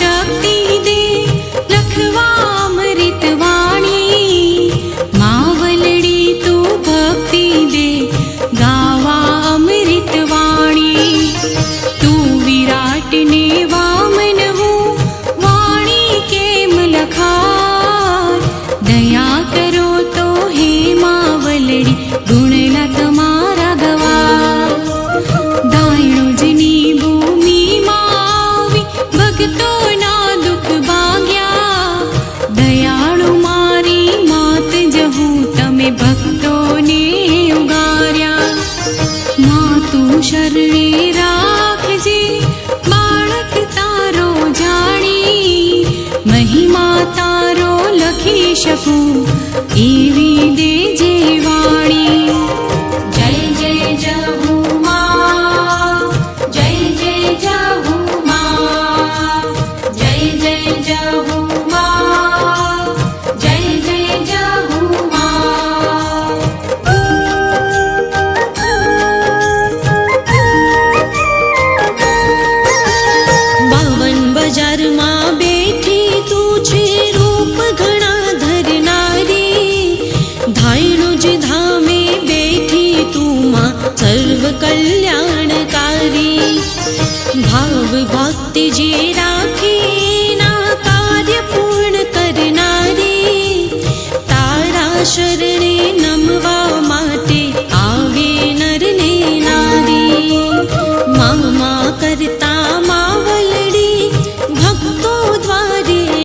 શક્તિ દે લખવા અમૃત વાણી માવલડી તું ભક્તિ દે ગાવા અમૃત વાણી તું વિરાટ ને વામન હું વાણી કેમ લખાય દયા કરો તો હે માવલડી ગુણના તમારા ગવા લખી ीराणा कार्य पूर्णी तारा शरणे